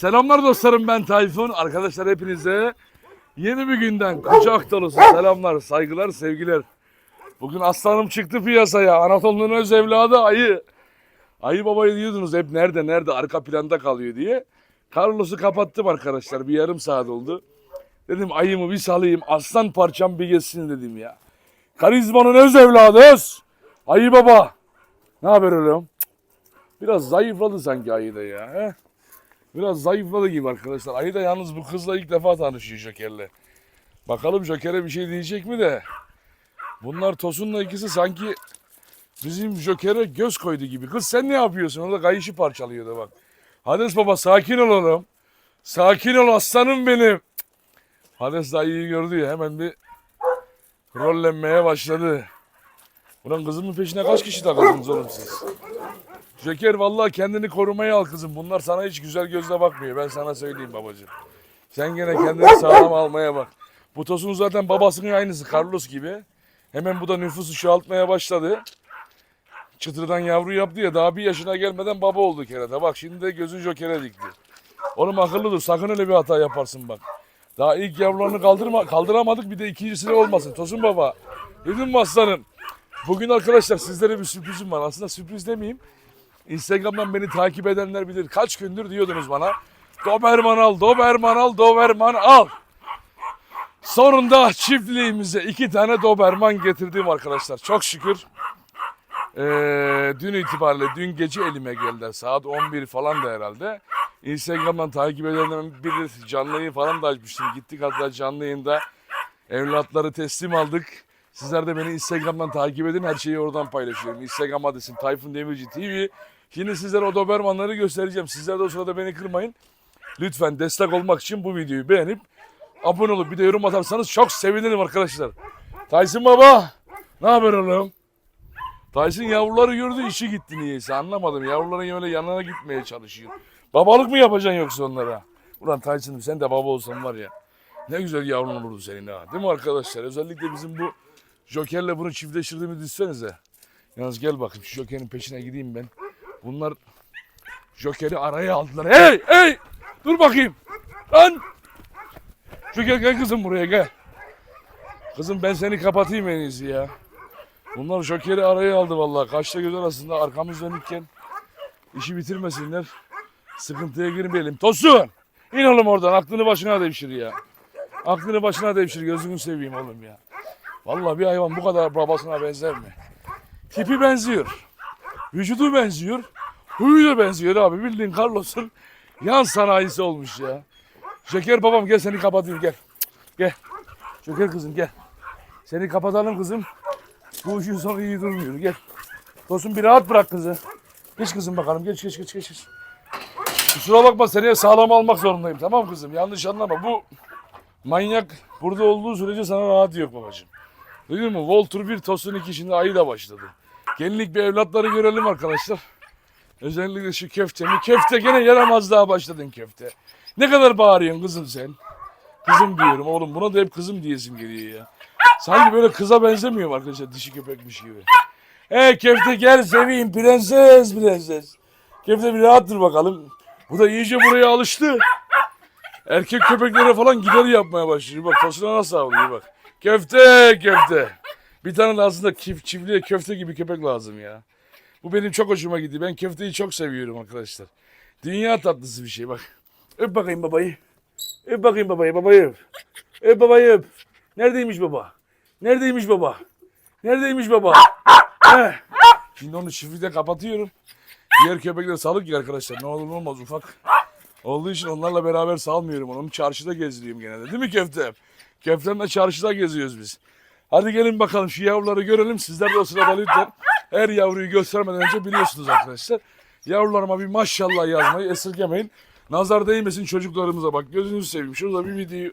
Selamlar dostlarım ben Tayfun. Arkadaşlar hepinize yeni bir günden kucak dolusu selamlar, saygılar, sevgiler. Bugün aslanım çıktı piyasaya. Anadolu'nun öz evladı ayı. Ayı babayı diyordunuz hep nerede nerede arka planda kalıyor diye. Carlos'u kapattım arkadaşlar. Bir yarım saat oldu. Dedim ayımı bir salayım. Aslan parçam bir geçsin dedim ya. Karizmanın öz evladı öz. Ayı baba. Ne haber oğlum? Biraz zayıfladı sanki ayı da ya. He? Biraz zayıfladı gibi arkadaşlar. Ayı da yalnız bu kızla ilk defa tanışıyor Joker'le. Bakalım Joker'e bir şey diyecek mi de. Bunlar Tosun'la ikisi sanki bizim Joker'e göz koydu gibi. Kız sen ne yapıyorsun? Orada kayışı parçalıyordu bak. Hades baba sakin ol oğlum. Sakin ol aslanım benim. Hades de ayıyı gördü ya hemen bir rollenmeye başladı. Ulan kızımın peşine kaç kişi takıldınız oğlum siz? Joker vallahi kendini korumaya al kızım. Bunlar sana hiç güzel gözle bakmıyor. Ben sana söyleyeyim babacığım. Sen gene kendini sağlam almaya bak. Bu Tosun zaten babasının aynısı Carlos gibi. Hemen bu da nüfusu çoğaltmaya başladı. Çıtırdan yavru yaptı ya daha bir yaşına gelmeden baba oldu kerata. Bak şimdi de gözü Joker'e dikti. Oğlum akıllı dur sakın öyle bir hata yaparsın bak. Daha ilk yavrularını kaldırma, kaldıramadık bir de ikincisi de olmasın. Tosun baba. Duydun mu aslanım? Bugün arkadaşlar sizlere bir sürprizim var. Aslında sürpriz demeyeyim. Instagram'dan beni takip edenler bilir. Kaç gündür diyordunuz bana. Doberman al, Doberman al, Doberman al. Sonunda çiftliğimize iki tane Doberman getirdim arkadaşlar. Çok şükür. Ee, dün itibariyle, dün gece elime geldi. Saat 11 falan da herhalde. Instagram'dan takip edenler bilir. Canlı yayın falan da açmıştım. Gittik hatta canlı yayında evlatları teslim aldık. Sizler de beni Instagram'dan takip edin. Her şeyi oradan paylaşıyorum. Instagram adresim Tayfun Demirci TV. Şimdi sizlere o Dobermanları göstereceğim. Sizler de o sırada beni kırmayın. Lütfen destek olmak için bu videoyu beğenip abone olup bir de yorum atarsanız çok sevinirim arkadaşlar. Tyson baba ne haber oğlum? Tyson yavruları gördü işi gitti niyeyse anlamadım. Yavruların öyle yanına gitmeye çalışıyor. Babalık mı yapacaksın yoksa onlara? Ulan Tyson'ım sen de baba olsan var ya. Ne güzel yavrun olurdu senin ha. Değil mi arkadaşlar? Özellikle bizim bu Joker'le bunu çiftleştirdiğimi düşsenize. Yalnız gel bakayım şu Joker'in peşine gideyim ben. Bunlar Joker'i araya aldılar. Hey hey! Dur bakayım. Lan! Joker gel kızım buraya gel. Kızım ben seni kapatayım en iyisi ya. Bunlar Joker'i araya aldı vallahi. Kaçta göz arasında arkamız dönükken işi bitirmesinler. Sıkıntıya girmeyelim. Tosun! İn oğlum oradan aklını başına devşir ya. Aklını başına devşir gözünü seveyim oğlum ya. Vallahi bir hayvan bu kadar babasına benzer mi? Tipi benziyor. Vücudu benziyor. Huyu da benziyor abi. Bildiğin Carlos'un yan sanayisi olmuş ya. Şeker babam gel seni kapatayım gel. Gel. Şeker kızım gel. Seni kapatalım kızım. Bu işin sonu iyi durmuyor. Gel. Tosun bir rahat bırak kızı. Geç kızım bakalım. Geç geç geç geç. geç. Kusura bakma seni sağlam almak zorundayım. Tamam kızım yanlış anlama. Bu manyak burada olduğu sürece sana rahat yok babacığım. Duydun mu? Voltur 1, Tosun 2 şimdi ayı da başladı. Gelinlik bir evlatları görelim arkadaşlar. Özellikle şu köfte mi? Köfte gene yaramazlığa başladın köfte. Ne kadar bağırıyorsun kızım sen? Kızım diyorum oğlum buna da hep kızım diyesim geliyor ya. Sanki böyle kıza benzemiyor arkadaşlar dişi köpekmiş gibi. He köfte gel seveyim prenses prenses. Köfte bir rahat dur bakalım. Bu da iyice buraya alıştı. Erkek köpeklere falan gider yapmaya başlıyor. Bak tosuna nasıl avlıyor bak. Köfte köfte. Bir tane de aslında çift, çiftliğe köfte gibi köpek lazım ya. Bu benim çok hoşuma gidiyor. Ben köfteyi çok seviyorum arkadaşlar. Dünya tatlısı bir şey bak. Öp bakayım babayı. Öp bakayım babayı. Babayı öp. Öp babayı öp. Neredeymiş baba? Neredeymiş baba? Neredeymiş baba? Heh. Şimdi onu çiftlikte kapatıyorum. Diğer köpekler salık ya arkadaşlar. Ne olur ne olmaz ufak. Olduğu için onlarla beraber salmıyorum. Onu çarşıda gezdiriyorum genelde. Değil mi köftem? Köftemle çarşıda geziyoruz biz. Hadi gelin bakalım şu yavruları görelim. Sizler de o sırada lütfen her yavruyu göstermeden önce biliyorsunuz arkadaşlar. Yavrularıma bir maşallah yazmayı esirgemeyin. Nazar değmesin çocuklarımıza bak. Gözünüzü seveyim. Şurada bir videoyu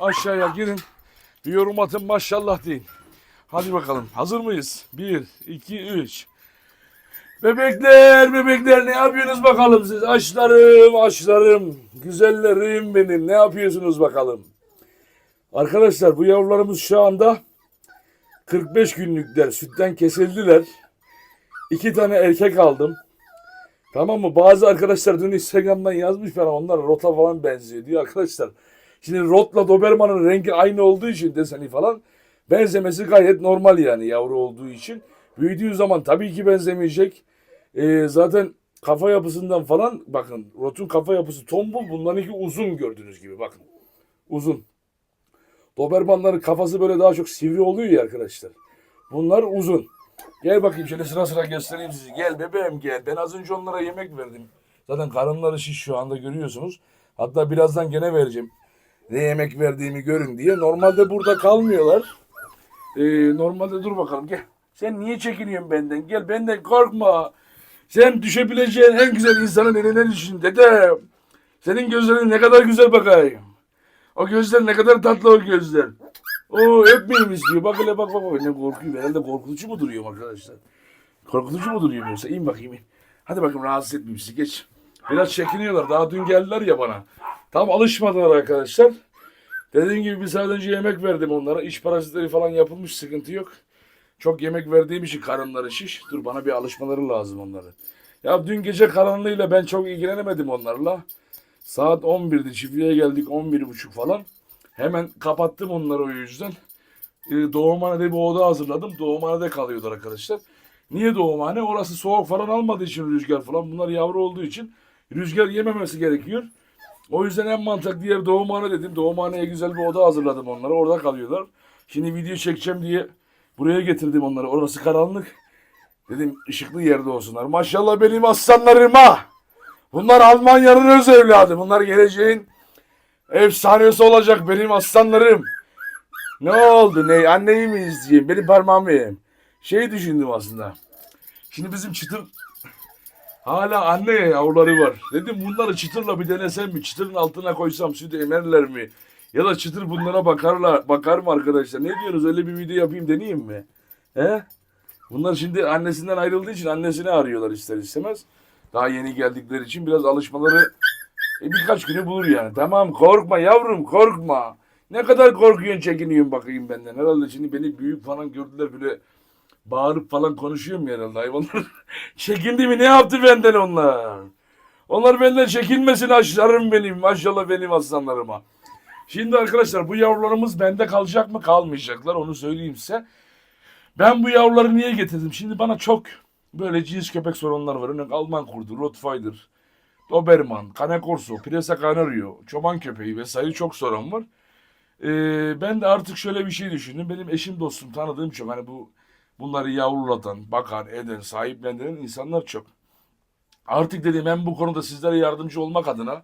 aşağıya girin. Bir yorum atın maşallah deyin. Hadi bakalım. Hazır mıyız? 1, 2, 3. Bebekler, bebekler ne yapıyorsunuz bakalım siz? Aşlarım, aşlarım. Güzellerim benim. Ne yapıyorsunuz bakalım? Arkadaşlar bu yavrularımız şu anda 45 günlükler. Sütten kesildiler. İki tane erkek aldım. Tamam mı? Bazı arkadaşlar dün Instagram'dan yazmış falan onlar rota falan benziyor diyor arkadaşlar. Şimdi rotla Doberman'ın rengi aynı olduğu için deseni falan benzemesi gayet normal yani yavru olduğu için. Büyüdüğü zaman tabii ki benzemeyecek. Ee, zaten kafa yapısından falan bakın rotun kafa yapısı tombul bunlarınki uzun gördüğünüz gibi bakın. Uzun. Dobermanların kafası böyle daha çok sivri oluyor ya arkadaşlar. Bunlar uzun. Gel bakayım şöyle sıra sıra göstereyim sizi. Gel bebeğim gel. Ben az önce onlara yemek verdim. Zaten karınları şiş şu anda görüyorsunuz. Hatta birazdan gene vereceğim. Ne yemek verdiğimi görün diye. Normalde burada kalmıyorlar. Ee, normalde dur bakalım gel. Sen niye çekiniyorsun benden? Gel benden korkma. Sen düşebileceğin en güzel insanın eline düşün dede. Senin gözlerin ne kadar güzel bakayım. O gözler ne kadar tatlı o gözler. Oo öpmeyeyim istiyor. Bak hele bak bak bak. Ne korkuyor. Herhalde korkutucu mu duruyorum arkadaşlar? Korkutucu mu duruyor yoksa? İn bakayım. Hadi bakayım rahatsız etmeyeyim sizi. Geç. Biraz çekiniyorlar. Daha dün geldiler ya bana. Tam alışmadılar arkadaşlar. Dediğim gibi bir saat önce yemek verdim onlara. İş parazitleri falan yapılmış. Sıkıntı yok. Çok yemek verdiğim için karınları şiş. Dur bana bir alışmaları lazım onların. Ya dün gece karanlığıyla ben çok ilgilenemedim onlarla. Saat 11'di çiftliğe geldik 11.30 falan. Hemen kapattım onları o yüzden. Ee, doğumhanede bir oda hazırladım. Doğumhanede kalıyorlar arkadaşlar. Niye doğumhane? Orası soğuk falan almadığı için rüzgar falan. Bunlar yavru olduğu için rüzgar yememesi gerekiyor. O yüzden en mantıklı yer doğumhane dedim. Doğumhaneye güzel bir oda hazırladım onlara. Orada kalıyorlar. Şimdi video çekeceğim diye buraya getirdim onları. Orası karanlık. Dedim ışıklı yerde olsunlar. Maşallah benim aslanlarıma. Bunlar Almanya'nın öz evladı. Bunlar geleceğin efsanesi olacak benim aslanlarım. Ne oldu? Ne? Anneyi mi izleyeyim? Benim parmağımı yiyeyim. Şey düşündüm aslında. Şimdi bizim çıtır hala anne yavruları var. Dedim bunları çıtırla bir denesem mi? Çıtırın altına koysam süt emerler mi? Ya da çıtır bunlara bakarlar, bakar mı arkadaşlar? Ne diyorsunuz? Öyle bir video yapayım deneyeyim mi? He? Bunlar şimdi annesinden ayrıldığı için annesini arıyorlar ister istemez. Daha yeni geldikleri için biraz alışmaları e, birkaç günü bulur yani. Tamam korkma yavrum korkma. Ne kadar korkuyorsun çekiniyorsun bakayım benden. Herhalde şimdi beni büyük falan gördüler böyle bağırıp falan konuşuyorum ya herhalde hayvanlar. Çekindi mi ne yaptı benden onlar? Onlar benden çekinmesin aşlarım benim maşallah benim aslanlarıma. Şimdi arkadaşlar bu yavrularımız bende kalacak mı kalmayacaklar onu söyleyeyim size. Ben bu yavruları niye getirdim? Şimdi bana çok böyle cins köpek soranlar var. Örneğin Alman kurdu, Rottweiler, Doberman, Cane Corso, Presa Canario, çoban köpeği vesaire çok soran var. Ee, ben de artık şöyle bir şey düşündüm. Benim eşim dostum tanıdığım çok hani bu bunları yavrulatan, bakan, eden, sahiplendiren insanlar çok. Artık dedim ben bu konuda sizlere yardımcı olmak adına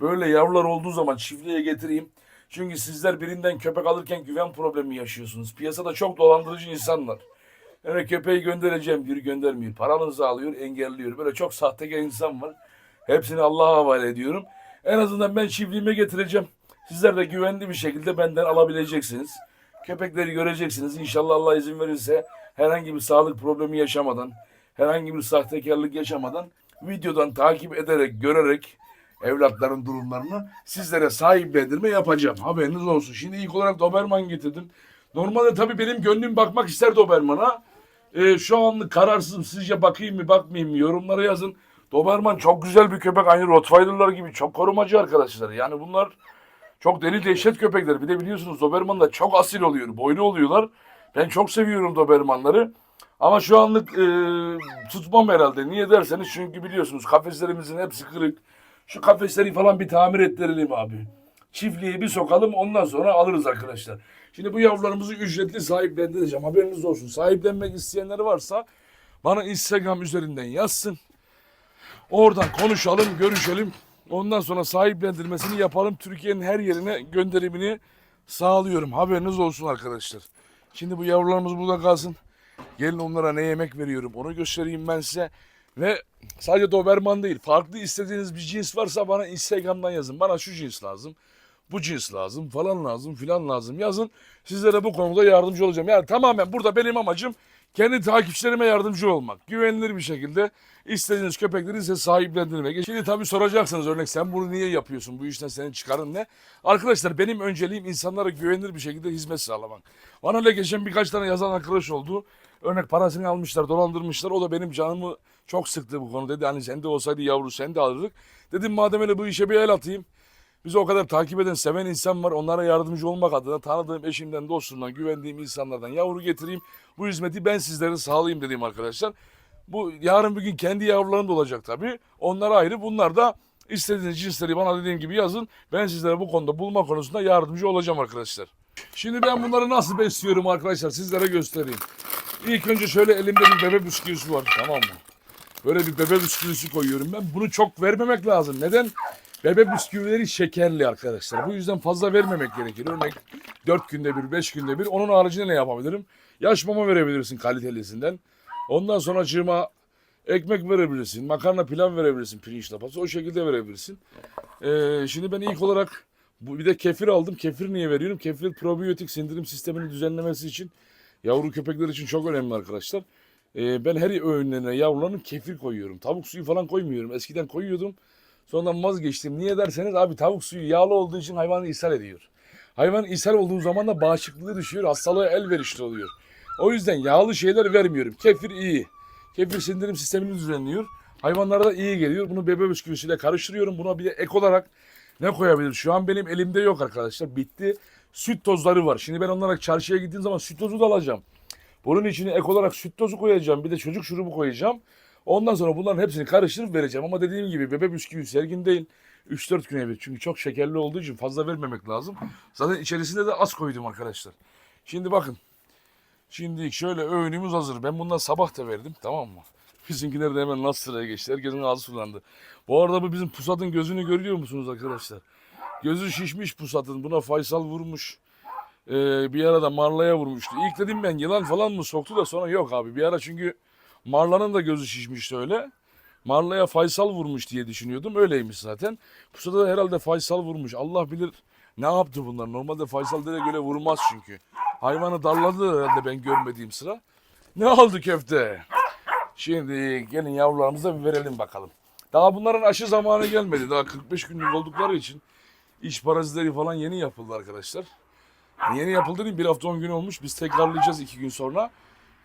böyle yavrular olduğu zaman çiftliğe getireyim. Çünkü sizler birinden köpek alırken güven problemi yaşıyorsunuz. Piyasada çok dolandırıcı insanlar. Yani köpeği göndereceğim diyor, göndermiyor. Paranızı alıyor, engelliyor. Böyle çok sahtekar insan var. Hepsini Allah'a havale ediyorum. En azından ben çiftliğime getireceğim. Sizler de güvenli bir şekilde benden alabileceksiniz. Köpekleri göreceksiniz. İnşallah Allah izin verirse herhangi bir sağlık problemi yaşamadan, herhangi bir sahtekarlık yaşamadan videodan takip ederek, görerek evlatların durumlarını sizlere sahiplendirme yapacağım. Haberiniz olsun. Şimdi ilk olarak Doberman getirdim. Normalde tabii benim gönlüm bakmak ister Doberman'a. Ee, şu anlık kararsızım. Sizce bakayım mı bakmayayım mı? Yorumlara yazın. Doberman çok güzel bir köpek. Aynı Rottweiler'lar gibi çok korumacı arkadaşlar. Yani bunlar çok deli dehşet köpekler. Bir de biliyorsunuz Doberman'da çok asil oluyor. Boylu oluyorlar. Ben çok seviyorum Doberman'ları. Ama şu anlık e, tutmam herhalde. Niye derseniz çünkü biliyorsunuz kafeslerimizin hepsi kırık. Şu kafesleri falan bir tamir ettirelim abi. Çiftliğe bir sokalım ondan sonra alırız arkadaşlar. Şimdi bu yavrularımızı ücretli sahiplendireceğim. Haberiniz olsun. Sahiplenmek isteyenler varsa bana Instagram üzerinden yazsın. Oradan konuşalım, görüşelim. Ondan sonra sahiplendirmesini yapalım. Türkiye'nin her yerine gönderimini sağlıyorum. Haberiniz olsun arkadaşlar. Şimdi bu yavrularımız burada kalsın. Gelin onlara ne yemek veriyorum onu göstereyim ben size. Ve sadece Doberman değil. Farklı istediğiniz bir cins varsa bana Instagram'dan yazın. Bana şu cins lazım. Bu cins lazım falan lazım filan lazım yazın. Sizlere bu konuda yardımcı olacağım. Yani tamamen burada benim amacım kendi takipçilerime yardımcı olmak. Güvenilir bir şekilde istediğiniz köpekleri size sahiplendirmek. Şimdi tabii soracaksınız örnek sen bunu niye yapıyorsun? Bu işten senin çıkarın ne? Arkadaşlar benim önceliğim insanlara güvenilir bir şekilde hizmet sağlamak. Bana öyle geçen birkaç tane yazan arkadaş oldu. Örnek parasını almışlar, dolandırmışlar. O da benim canımı Çok sıktı bu konu dedi. Hani sende olsaydı yavru sen de alırdık. Dedim madem öyle bu işe bir el atayım. Bizi o kadar takip eden, seven insan var. Onlara yardımcı olmak adına tanıdığım eşimden, dostumdan, güvendiğim insanlardan yavru getireyim. Bu hizmeti ben sizlere sağlayayım dedim arkadaşlar. Bu yarın bir gün kendi yavrularım da olacak tabii. Onlar ayrı. Bunlar da istediğiniz cinsleri bana dediğim gibi yazın. Ben sizlere bu konuda bulma konusunda yardımcı olacağım arkadaşlar. Şimdi ben bunları nasıl besliyorum arkadaşlar sizlere göstereyim. İlk önce şöyle elimde bir bebe bisküvisi var tamam mı? Böyle bir bebe bisküvisi koyuyorum ben. Bunu çok vermemek lazım. Neden? Bebe bisküvileri şekerli arkadaşlar. Bu yüzden fazla vermemek gerekir. Örnek 4 günde bir, 5 günde bir. Onun haricinde ne yapabilirim? Yaş mama verebilirsin kalitelisinden. Ondan sonra cığıma ekmek verebilirsin. Makarna pilav verebilirsin pirinç lapası. O şekilde verebilirsin. Ee, şimdi ben ilk olarak bu bir de kefir aldım. Kefir niye veriyorum? Kefir probiyotik sindirim sistemini düzenlemesi için yavru köpekler için çok önemli arkadaşlar. Ee, ben her öğünlerine yavruların kefir koyuyorum. Tavuk suyu falan koymuyorum. Eskiden koyuyordum. Sonradan vazgeçtim. Niye derseniz abi tavuk suyu yağlı olduğu için hayvanı ishal ediyor. Hayvan ishal olduğu zaman da bağışıklığı düşüyor. Hastalığa elverişli oluyor. O yüzden yağlı şeyler vermiyorum. Kefir iyi. Kefir sindirim sistemini düzenliyor. Hayvanlara da iyi geliyor. Bunu bebe bisküvisiyle karıştırıyorum. Buna bir de ek olarak ne koyabilirim? Şu an benim elimde yok arkadaşlar. Bitti. Süt tozları var. Şimdi ben onlara çarşıya gittiğim zaman süt tozu da alacağım. Bunun içine ek olarak süt tozu koyacağım. Bir de çocuk şurubu koyacağım. Ondan sonra bunların hepsini karıştırıp vereceğim. Ama dediğim gibi bebe bisküvi sergin değil. 3-4 güne bir. Çünkü çok şekerli olduğu için fazla vermemek lazım. Zaten içerisinde de az koydum arkadaşlar. Şimdi bakın. Şimdi şöyle öğünümüz hazır. Ben bundan sabah da verdim tamam mı? Bizimkiler de hemen nasıl sıraya geçti. Herkesin ağzı sulandı. Bu arada bu bizim pusatın gözünü görüyor musunuz arkadaşlar? Gözü şişmiş pusatın. Buna Faysal vurmuş. Ee, bir ara da Marla'ya vurmuştu. İlk dedim ben yılan falan mı soktu da sonra yok abi. Bir ara çünkü Marla'nın da gözü şişmişti öyle. Marla'ya Faysal vurmuş diye düşünüyordum. Öyleymiş zaten. Pusata da herhalde Faysal vurmuş. Allah bilir ne yaptı bunlar. Normalde Faysal direkt öyle vurmaz çünkü. Hayvanı darladı herhalde ben görmediğim sıra. Ne oldu köfte? Şimdi gelin yavrularımıza bir verelim bakalım. Daha bunların aşı zamanı gelmedi. Daha 45 günlük oldukları için iş parazitleri falan yeni yapıldı arkadaşlar. Yeni yapıldı değil mi? Bir hafta 10 gün olmuş. Biz tekrarlayacağız 2 gün sonra.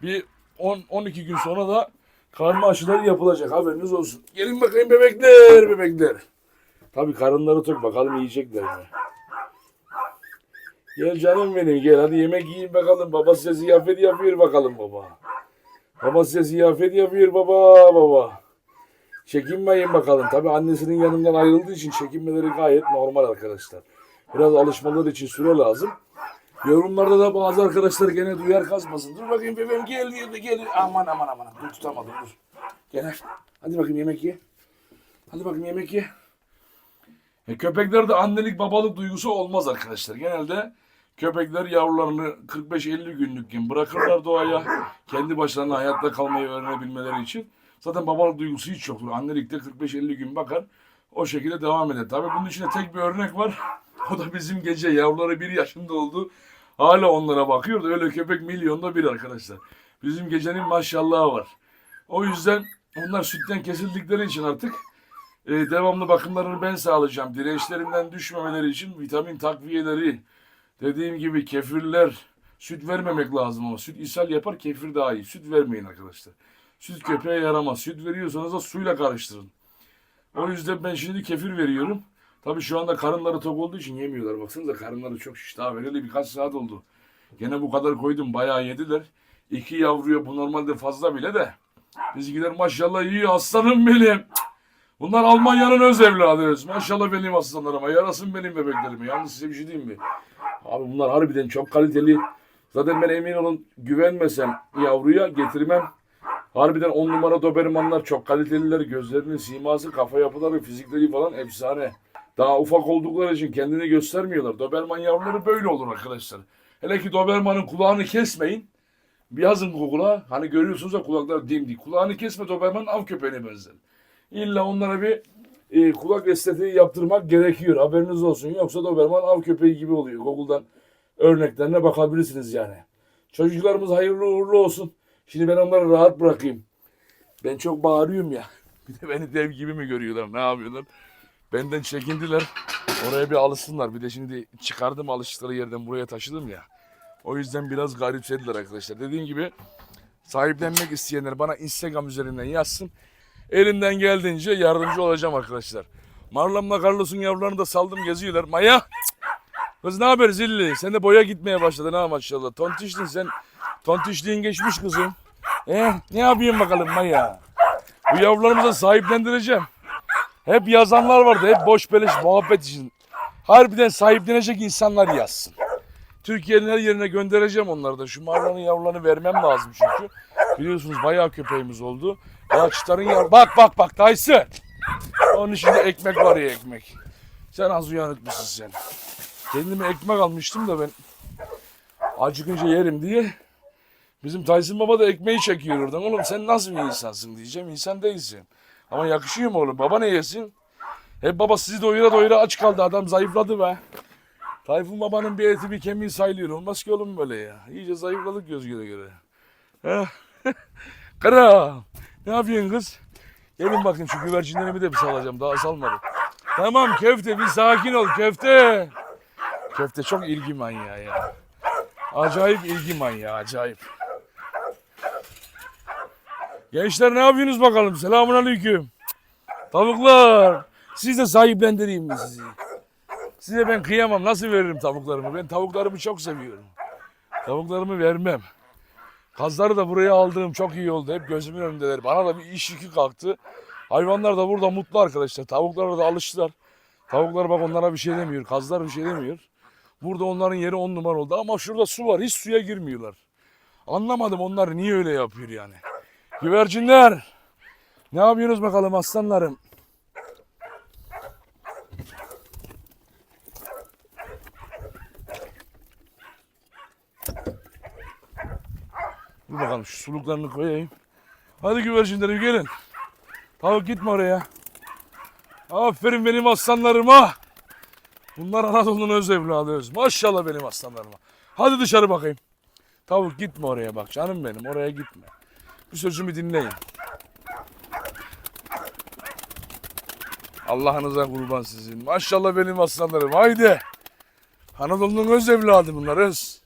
Bir 10 12 gün sonra da karma aşıları yapılacak. Haberiniz olsun. Gelin bakayım bebekler, bebekler. Tabii karınları tok. Bakalım yiyecekler mi? Gel canım benim gel. Hadi yemek yiyin bakalım. Baba size ziyafet yapıyor bakalım baba. Baba size ziyafet yapıyor baba baba. Çekinmeyin bakalım. Tabii annesinin yanından ayrıldığı için çekinmeleri gayet normal arkadaşlar. Biraz alışmaları için süre lazım. Yorumlarda da bazı arkadaşlar gene duyar kasmasın. Dur bakayım bebeğim gel gel gel. Aman aman aman. Dur tutamadım dur. Gel. Hadi bakayım yemek ye. Hadi bakayım yemek ye. E, köpeklerde annelik babalık duygusu olmaz arkadaşlar. Genelde köpekler yavrularını 45-50 günlükken bırakırlar doğaya. Kendi başlarına hayatta kalmayı öğrenebilmeleri için. Zaten babalık duygusu hiç yoktur. Annelikte 45-50 gün bakar. O şekilde devam eder. Tabii bunun içinde tek bir örnek var. O da bizim gece yavruları bir yaşında oldu. Hala onlara bakıyor da öyle köpek milyonda bir arkadaşlar. Bizim gecenin maşallahı var. O yüzden onlar sütten kesildikleri için artık e, devamlı bakımlarını ben sağlayacağım. Dirençlerinden düşmemeleri için vitamin takviyeleri, dediğim gibi kefirler, süt vermemek lazım ama süt ishal yapar kefir daha iyi. Süt vermeyin arkadaşlar. Süt köpeğe yaramaz. Süt veriyorsanız da suyla karıştırın. O yüzden ben şimdi kefir veriyorum. Tabii şu anda karınları tok olduğu için yemiyorlar. Baksanıza karınları çok şiş. Daha vereli birkaç saat oldu. Gene bu kadar koydum. Bayağı yediler. İki yavruya bu normalde fazla bile de. Bizimkiler maşallah iyi aslanım benim. Bunlar Almanya'nın öz evladıyız. Maşallah benim aslanlarıma. Yarasın benim bebeklerime. Yalnız size bir şey diyeyim mi? Abi bunlar harbiden çok kaliteli. Zaten ben emin olun güvenmesem yavruya getirmem. Harbiden on numara Dobermanlar çok kaliteliler. Gözlerinin siması, kafa yapıları, fizikleri falan efsane. Daha ufak oldukları için kendini göstermiyorlar. Doberman yavruları böyle olur arkadaşlar. Hele ki Doberman'ın kulağını kesmeyin. Bir yazın Google'a. Hani görüyorsunuz ya kulaklar dimdik. Kulağını kesme Doberman av köpeğine benzer. İlla onlara bir e, kulak estetiği yaptırmak gerekiyor. Haberiniz olsun. Yoksa Doberman av köpeği gibi oluyor. Google'dan örneklerine bakabilirsiniz yani. Çocuklarımız hayırlı uğurlu olsun. Şimdi ben onları rahat bırakayım. Ben çok bağırıyorum ya. Bir de beni dev gibi mi görüyorlar? Ne yapıyorlar? Benden çekindiler. Oraya bir alışsınlar. Bir de şimdi çıkardım alıştıkları yerden buraya taşıdım ya. O yüzden biraz garipsediler arkadaşlar. Dediğim gibi sahiplenmek isteyenler bana Instagram üzerinden yazsın. Elimden geldiğince yardımcı olacağım arkadaşlar. Marlamla Carlos'un yavrularını da saldım geziyorlar. Maya! Kız ne haber zilli? Sen de boya gitmeye başladın ha maşallah. Tontiştin sen. Tontişliğin geçmiş kızım. Eh, ne yapayım bakalım Maya? Bu yavrularımızı sahiplendireceğim. Hep yazanlar vardı. Hep boş beleş muhabbet için. Harbiden sahiplenecek insanlar yazsın. Türkiye'nin her yerine göndereceğim onları da. Şu marlanın yavrularını vermem lazım çünkü. Biliyorsunuz bayağı köpeğimiz oldu. Ya çıtarın. Bak bak bak Taysı. Onun içinde ekmek var ya ekmek. Sen az uyanık mısın sen? Kendime ekmek almıştım da ben acıkınca yerim diye. Bizim Tyson Baba da ekmeği çekiyor oradan. Oğlum sen nasıl bir insansın diyeceğim. İnsan değilsin. Ama yakışıyor mu oğlum? Baba ne yesin? Hep baba sizi doyura doyura aç kaldı. Adam zayıfladı be. Tayfun babanın bir eti bir kemiği sayılıyor. Olmaz ki oğlum böyle ya. İyice zayıfladık göz göre göre. Heh. Kara. Ne yapıyorsun kız? Gelin bakayım şu güvercinlerimi de bir salacağım. Daha salmadım. Tamam köfte bir sakin ol köfte. Köfte çok ilgi manyağı ya. Acayip ilgi manyağı acayip. Gençler ne yapıyorsunuz bakalım? Selamun aleyküm. Tavuklar. Siz de sahiplendireyim mi sizi? Size ben kıyamam. Nasıl veririm tavuklarımı? Ben tavuklarımı çok seviyorum. Tavuklarımı vermem. Kazları da buraya aldığım çok iyi oldu. Hep gözümün önündeler. Bana da bir iş yükü kalktı. Hayvanlar da burada mutlu arkadaşlar. Tavuklara da alıştılar. Tavuklar bak onlara bir şey demiyor. Kazlar bir şey demiyor. Burada onların yeri on numara oldu. Ama şurada su var. Hiç suya girmiyorlar. Anlamadım onlar niye öyle yapıyor yani. Güvercinler. Ne yapıyorsunuz bakalım aslanlarım? Dur bakalım şu suluklarını koyayım. Hadi güvercinlerim gelin. Tavuk gitme oraya. Aferin benim aslanlarıma. Bunlar Anadolu'nun öz evladıyız. Maşallah benim aslanlarıma. Hadi dışarı bakayım. Tavuk gitme oraya bak canım benim oraya gitme. Bir sözümü dinleyin. Allah'ınıza kurban sizin. Maşallah benim aslanlarım. Haydi. Anadolu'nun öz evladı bunlar öz.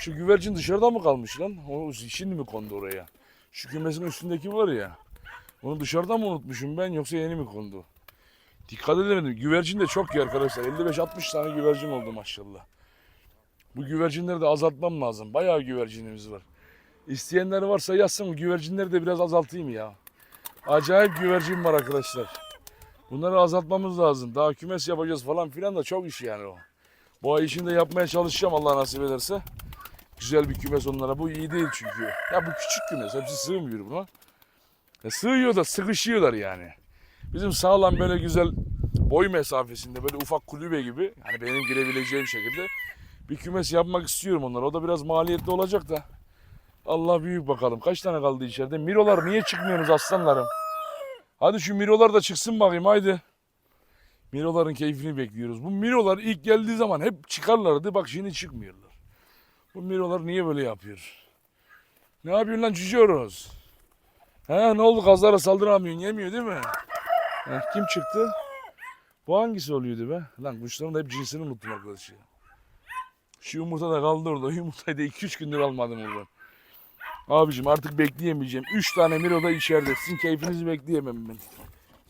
Şu güvercin dışarıda mı kalmış lan? O şimdi mi kondu oraya? Şu kümesin üstündeki var ya. Onu dışarıda mı unutmuşum ben yoksa yeni mi kondu? Dikkat edemedim. Güvercin de çok iyi arkadaşlar. 55-60 tane güvercin oldu maşallah. Bu güvercinleri de azaltmam lazım. Bayağı güvercinimiz var. İsteyenler varsa yazsın güvercinleri de biraz azaltayım ya. Acayip güvercin var arkadaşlar. Bunları azaltmamız lazım. Daha kümes yapacağız falan filan da çok iş yani o. Bu ay işini yapmaya çalışacağım Allah nasip ederse. Güzel bir kümes onlara. Bu iyi değil çünkü. Ya bu küçük kümes. Hepsi sığmıyor buna. Ya sığıyor da sıkışıyorlar yani. Bizim sağlam böyle güzel boy mesafesinde böyle ufak kulübe gibi yani benim girebileceğim şekilde bir kümes yapmak istiyorum onlara. O da biraz maliyetli olacak da. Allah büyük bakalım. Kaç tane kaldı içeride? Mirolar niye çıkmıyorsunuz aslanlarım? Hadi şu mirolar da çıksın bakayım haydi. Miroların keyfini bekliyoruz. Bu mirolar ilk geldiği zaman hep çıkarlardı. Bak şimdi çıkmıyorlar. Bu mirolar niye böyle yapıyor? Ne yapıyorsun lan cücüyoruz? He ne oldu kazlara saldıramıyorsun yemiyor değil mi? Heh, kim çıktı? Bu hangisi oluyordu be? Lan kuşların da hep cinsini unuttum arkadaş ya. Şu yumurta da kaldı orada. Yumurtayı da 2-3 gündür almadım oradan. Abicim artık bekleyemeyeceğim. 3 tane Miro da içeride. Sizin keyfinizi bekleyemem ben.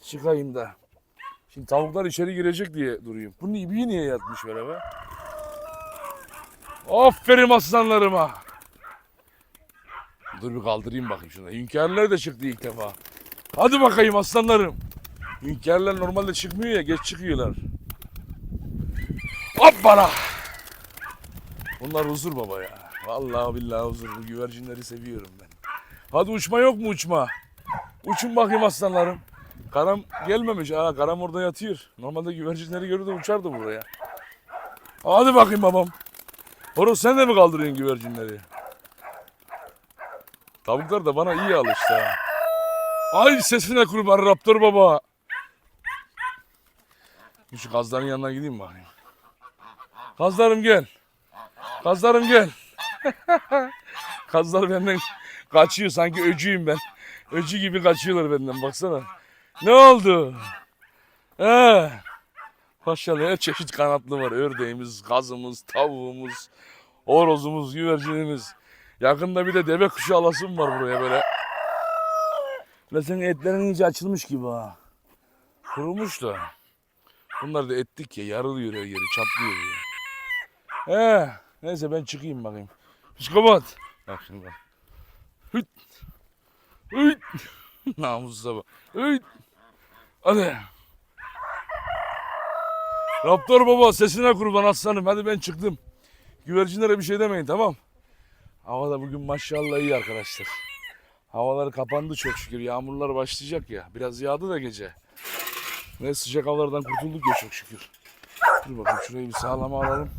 Çıkayım da. Şimdi tavuklar içeri girecek diye duruyorum. Bunun ibiği niye yatmış böyle be? Aferin aslanlarıma. Dur bir kaldırayım bakayım şuna. Hünkârlar da çıktı ilk defa. Hadi bakayım aslanlarım. Hünkârlar normalde çıkmıyor ya geç çıkıyorlar. Hoppala. Bunlar huzur baba ya. Vallahi billahi huzur. Bu güvercinleri seviyorum ben. Hadi uçma yok mu uçma? Uçun bakayım aslanlarım. Karam gelmemiş. Aa, karam orada yatıyor. Normalde güvercinleri görür de uçardı buraya. Hadi bakayım babam. Horoz sen de mi kaldırıyorsun güvercinleri? Tavuklar da bana iyi alıştı. Ay sesine kurban Raptor baba. Şu kazların yanına gideyim bakayım. Kazlarım gel. Kazlarım gel. Kazlar benden kaçıyor sanki öcüyüm ben. Öcü gibi kaçıyorlar benden baksana. Ne oldu? He. Maşallah her çeşit kanatlı var. Ördeğimiz, kazımız, tavuğumuz, horozumuz, güvercinimiz. Yakında bir de deve kuşu alasım var buraya böyle. Ve senin etlerin iyice açılmış gibi ha. Kurumuş da. Bunları da ettik ya yarılıyor her yeri çatlıyor ya. He, neyse ben çıkayım bakayım. Psikopat. Bak şimdi bak. Hıt. Hıt. Namussuza bak. Hıt. Hadi. Raptor baba sesine kurban aslanım. Hadi ben çıktım. Güvercinlere bir şey demeyin tamam. Hava da bugün maşallah iyi arkadaşlar. Havalar kapandı çok şükür. Yağmurlar başlayacak ya. Biraz yağdı da gece. Ve sıcak havalardan kurtulduk ya çok şükür. Dur bakayım şurayı bir sağlama alalım.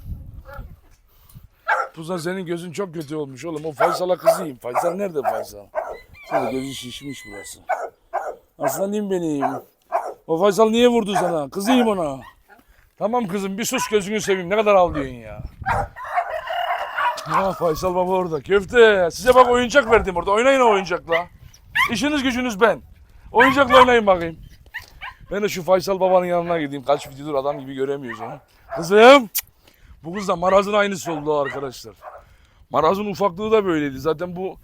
Tuzan senin gözün çok kötü olmuş oğlum. O Faysal'a kızayım. Faysal nerede Faysal? Senin gözün şişmiş burası. Aslanım benim. O Faysal niye vurdu sana? Kızayım ona. Tamam kızım bir sus gözünü seveyim. Ne kadar ağlıyorsun ya. Ha Faysal baba orada. Köfte. Size bak oyuncak verdim orada. Oynayın o oyuncakla. İşiniz gücünüz ben. Oyuncakla oynayın bakayım. Ben de şu Faysal babanın yanına gideyim. Kaç videodur adam gibi göremiyoruz onu. Kızım. cık, Bu kız da Maraz'ın aynısı oldu arkadaşlar. Maraz'ın ufaklığı da böyleydi. Zaten bu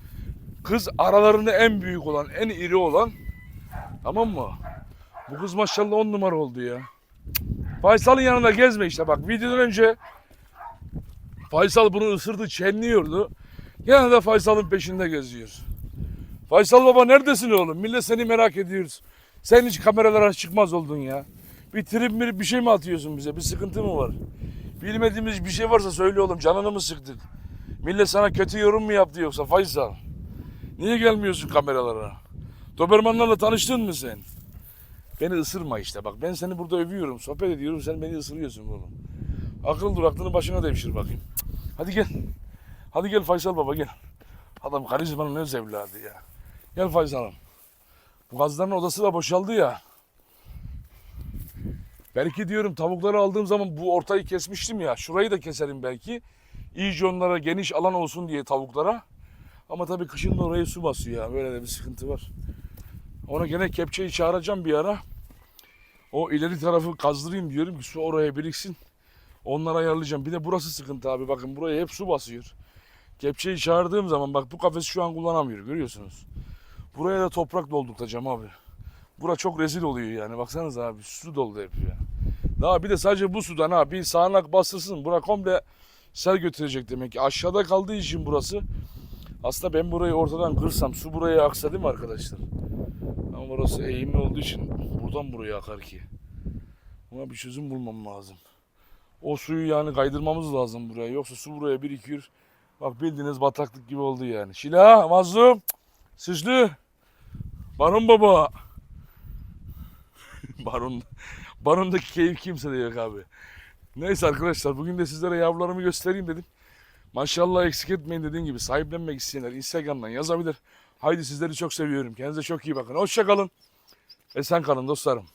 kız aralarında en büyük olan, en iri olan. Tamam mı? Bu kız maşallah on numara oldu ya. Faysal'ın yanında gezme işte bak. Videodan önce Faysal bunu ısırdı, çenliyordu. Gene de Faysal'ın peşinde geziyor. Faysal baba neredesin oğlum? Millet seni merak ediyoruz. Sen hiç kameralara çıkmaz oldun ya. Bir trip mirip bir şey mi atıyorsun bize? Bir sıkıntı mı var? Bilmediğimiz bir şey varsa söyle oğlum. Canını mı sıktık? Millet sana kötü yorum mu yaptı yoksa Faysal? Niye gelmiyorsun kameralara? Dobermanlarla tanıştın mı sen? Beni ısırma işte bak. Ben seni burada övüyorum, sohbet ediyorum. Sen beni ısırıyorsun oğlum. Akıl dur, aklını başına devşir bakayım. Hadi gel. Hadi gel Faysal baba gel. Adam karizmanın öz evladı ya. Gel Faysal'ım. Bu gazların odası da boşaldı ya. Belki diyorum tavukları aldığım zaman bu ortayı kesmiştim ya. Şurayı da keserim belki. İyice onlara geniş alan olsun diye tavuklara. Ama tabii kışın da oraya su basıyor ya. Böyle de bir sıkıntı var. Ona gene kepçeyi çağıracağım bir ara. O ileri tarafı kazdırayım diyorum ki su oraya biriksin. Onları ayarlayacağım. Bir de burası sıkıntı abi. Bakın buraya hep su basıyor. Kepçeyi çağırdığım zaman bak bu kafesi şu an kullanamıyor. Görüyorsunuz. Buraya da toprak doldurtacağım abi. Bura çok rezil oluyor yani. Baksanız abi su doldu hep ya. Daha bir de sadece bu sudan ha bir sağanak bastırsın. Bura komple sel götürecek demek ki. Aşağıda kaldığı için burası. Aslında ben burayı ortadan kırsam su buraya aksa değil mi arkadaşlar? Ama burası eğimli olduğu için buradan buraya akar ki. Buna bir çözüm bulmam lazım. O suyu yani kaydırmamız lazım buraya. Yoksa su buraya birikiyor. Bak bildiğiniz bataklık gibi oldu yani. Şila, Mazlum, Süslü, Baron Baba. Baron, Baron'daki keyif kimse de yok abi. Neyse arkadaşlar bugün de sizlere yavrularımı göstereyim dedim. Maşallah eksik etmeyin dediğim gibi sahiplenmek isteyenler Instagram'dan yazabilir. Haydi sizleri çok seviyorum. Kendinize çok iyi bakın. Hoşça kalın. Esen kalın dostlarım.